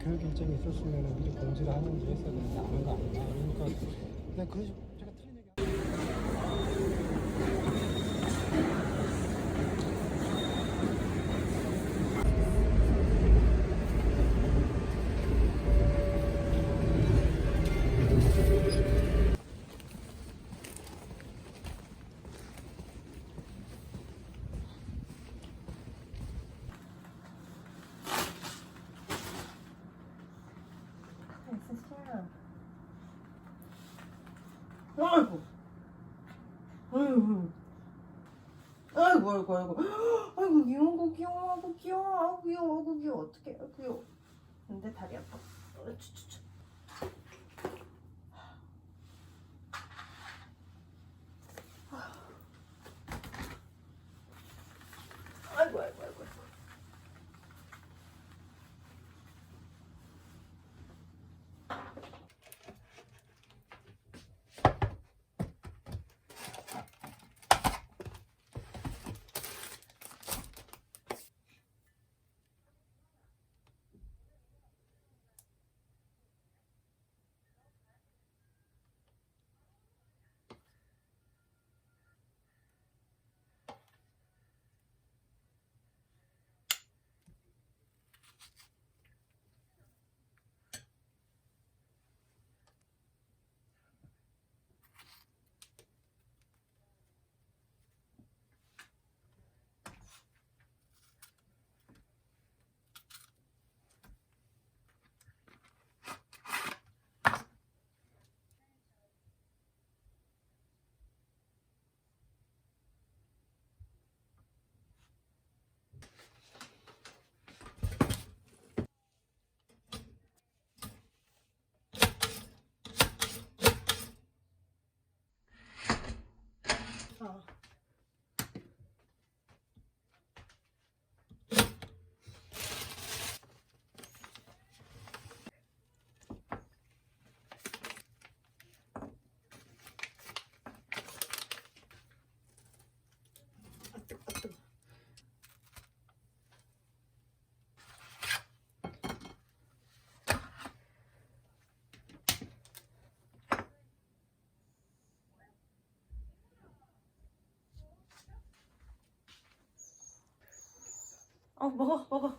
교육 일정이 있었으면 미리 공지를 하는지 했어야 되는데 안 한 거 아니냐. 그러니까 그냥 그런 식으로 제가 틀린 얘기 아이고. 아이고. 아이고, 아이고, 아이고. 귀여워, 귀여워, 아이고, 귀여워, 아이고, 귀여워, 아이고, 귀여워. 어떡해, 아이고, 귀여워. 근데 다리 아파. 어, 쭈, 쭈, 쭈. 아이고, 아이고, 아이고. 어, 먹어, 먹어.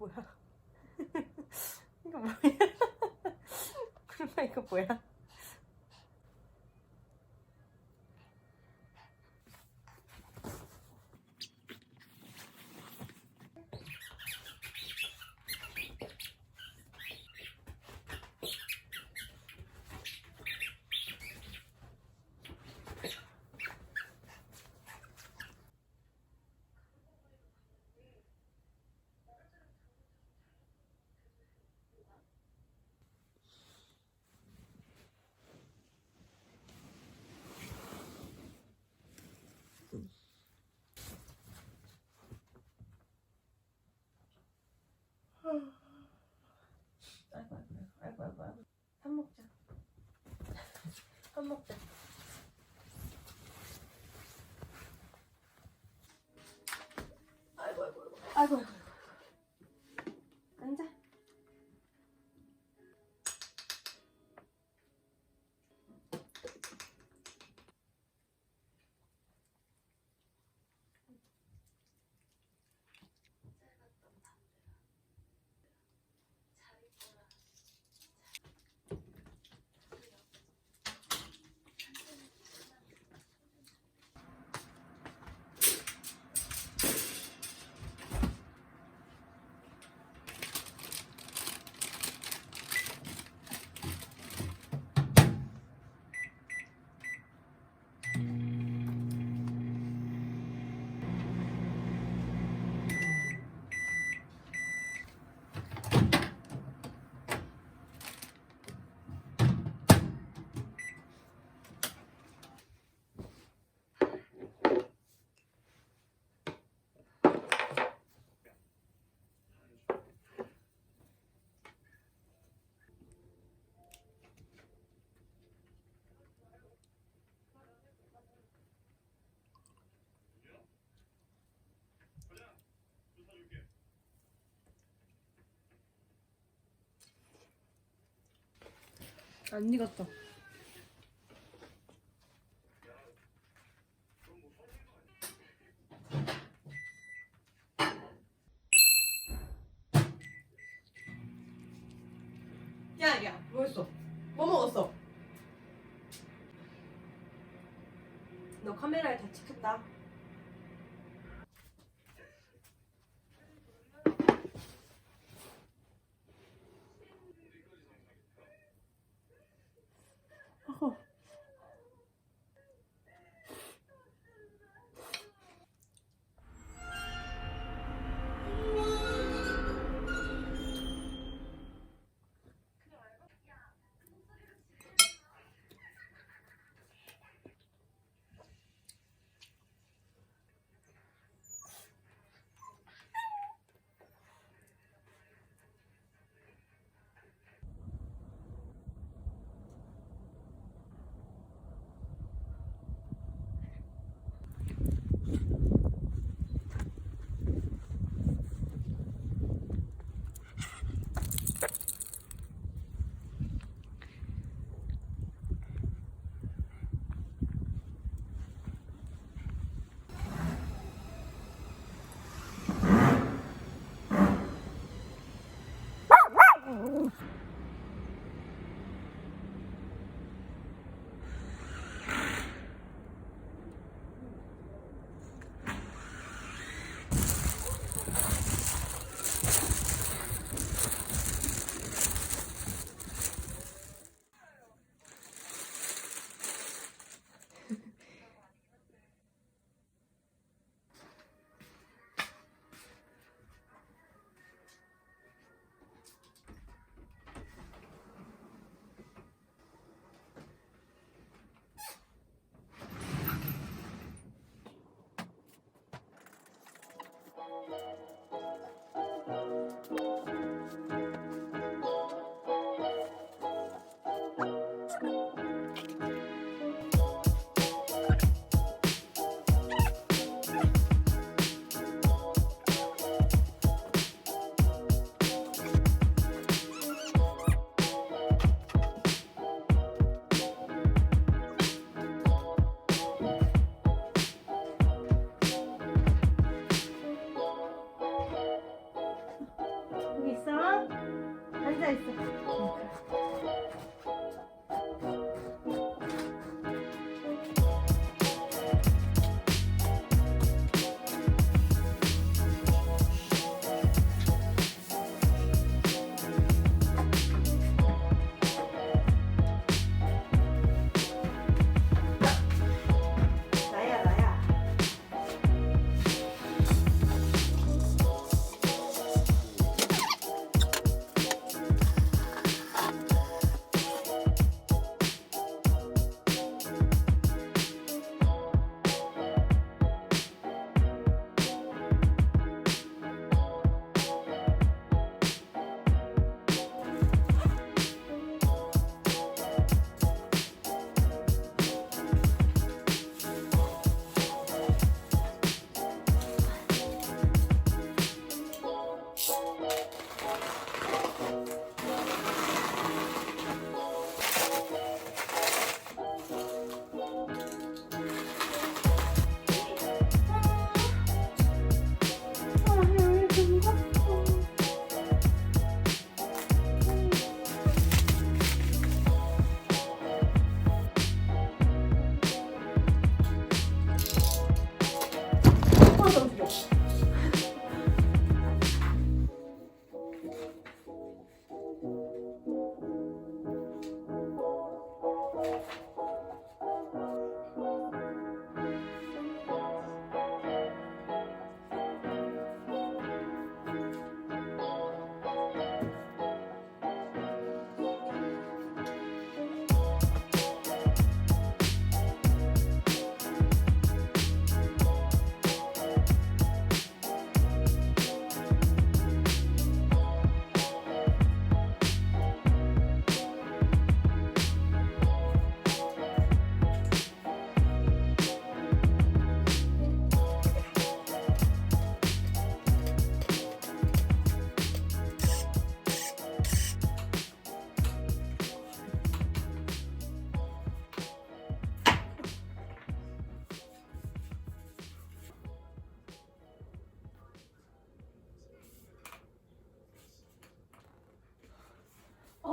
뭐야? 이거 뭐야? 그러나 이거 뭐야? 안 익었어. 야, 야, 뭐 했어? 뭐 먹었어? 너 카메라에 다 찍혔다. 앉아 있어.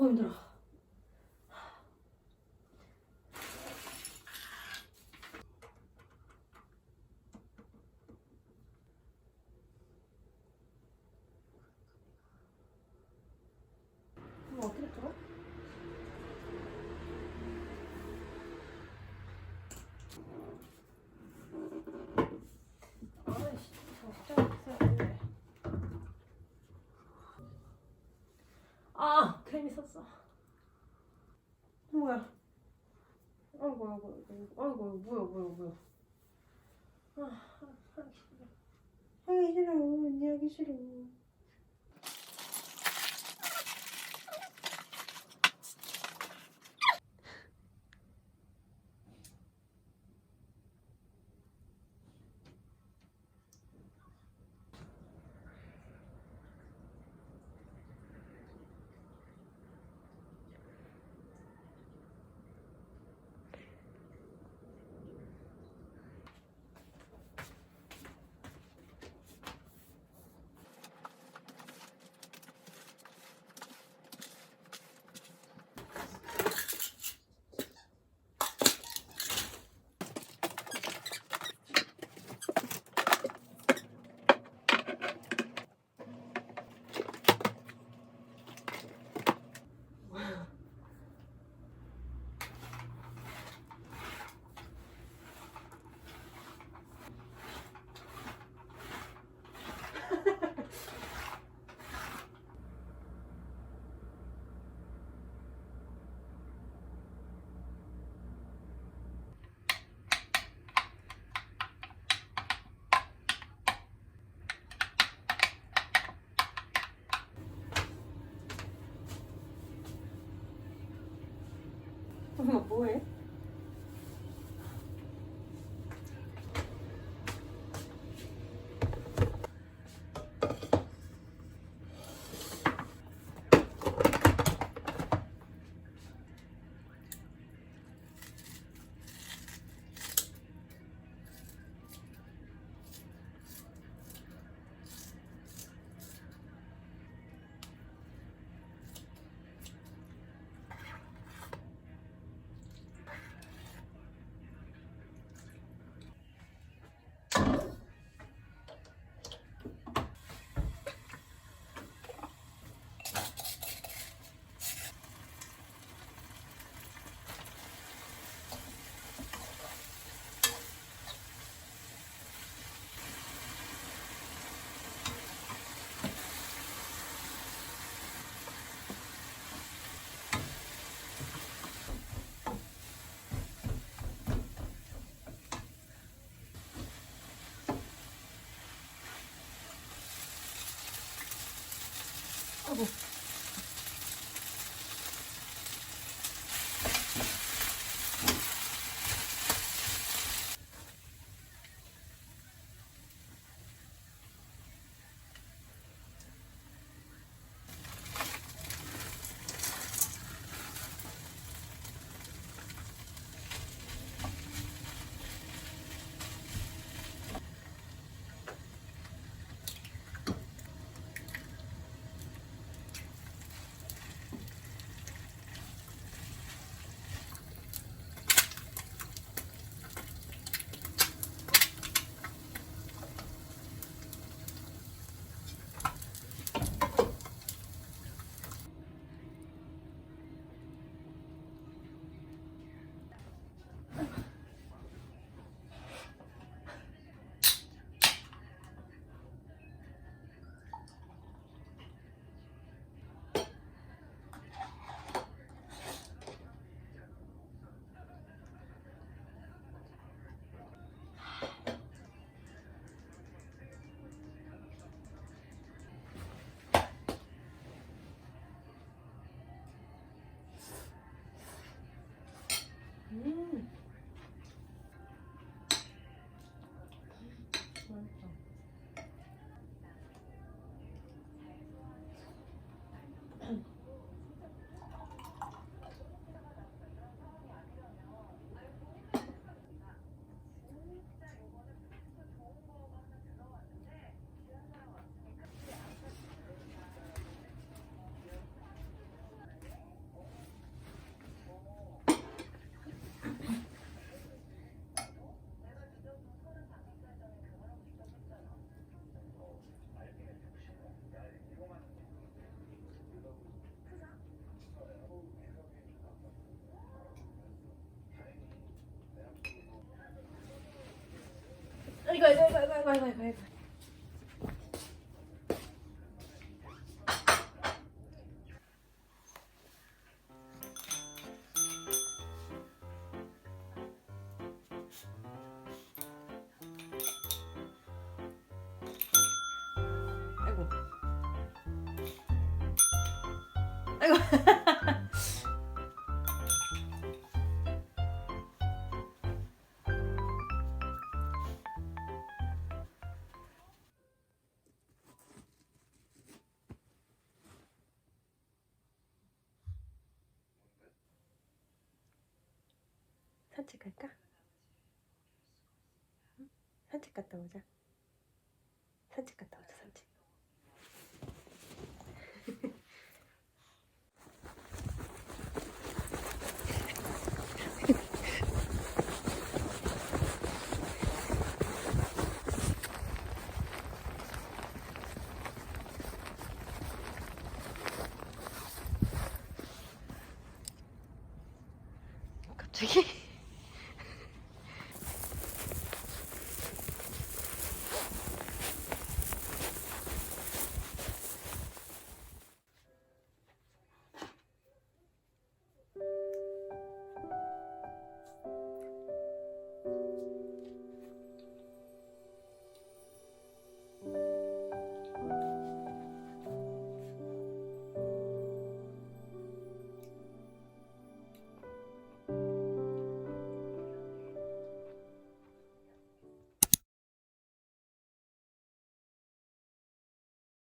힘들어. 이거 어떻게 들어? 아이씨, 진짜 있어야 아, 샀어. 뭐야? 아이고, 아이고, 아이고, 뭐야, 뭐야, 뭐야. 아, 하기 싫어. 하기 싫어, 언니 하기 싫어. থাকো 이거 이거 이거 이거 이거 이거 이거. 산책 갈까? 응? 산책 갔다 오자. 산책 갔다 오자, 산책.